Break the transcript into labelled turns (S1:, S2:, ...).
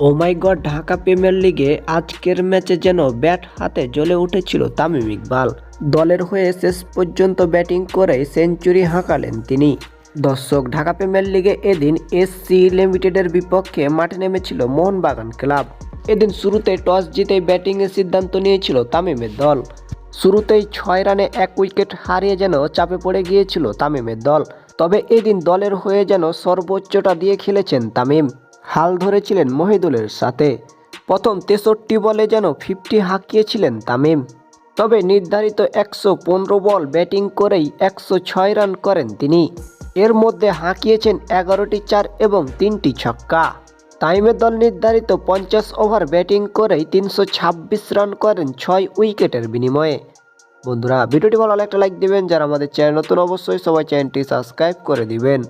S1: O my god Dhaka premier লিগে আজকের ম্যাচে যেন ব্যাট হাতে জ্বলে উঠেছিল তামিম ইকবাল। দলের হয়ে শেষ পর্যন্ত ব্যাটিং করে সেঞ্চুরি হাঁকালেন তিনি। দর্শক, ঢাকা প্রিমিয়ার লিগে এদিন এসসি লিমিটেডের বিপক্ষে মাঠে নেমেছিল মোহনবাগান ক্লাব। এদিন শুরুতে টস জিতে ব্যাটিংয়ের সিদ্ধান্ত নিয়েছিল তামিমের দল। শুরুতেই ছয় রানে এক উইকেট হারিয়ে যেন চাপে পড়ে গিয়েছিল তামিমের দল। তবে এদিন দলের হয়ে যেন সর্বোচ্চটা দিয়ে খেলেছেন তামিম। হাল ধরেছিলেন মহিদুলের সাথে। প্রথম তেষট্টি বলে যেন ফিফটি হাঁকিয়েছিলেন তামিম। তবে নির্ধারিত একশো পনেরো বল ব্যাটিং করেই একশো ছয় রান করেন তিনি। এর মধ্যে হাঁকিয়েছেন এগারোটি চার এবং তিনটি ছক্কা। তাইমের দল নির্ধারিত পঞ্চাশ ওভার ব্যাটিং করেই তিনশো ছাব্বিশ রান করেন ছয় উইকেটের বিনিময়ে। বন্ধুরা, ভিডিওটি ভালো একটা লাইক দিবেন। যারা আমাদের চ্যানেল নতুন, অবশ্যই সবাই চ্যানেলটি সাবস্ক্রাইব করে দিবেন।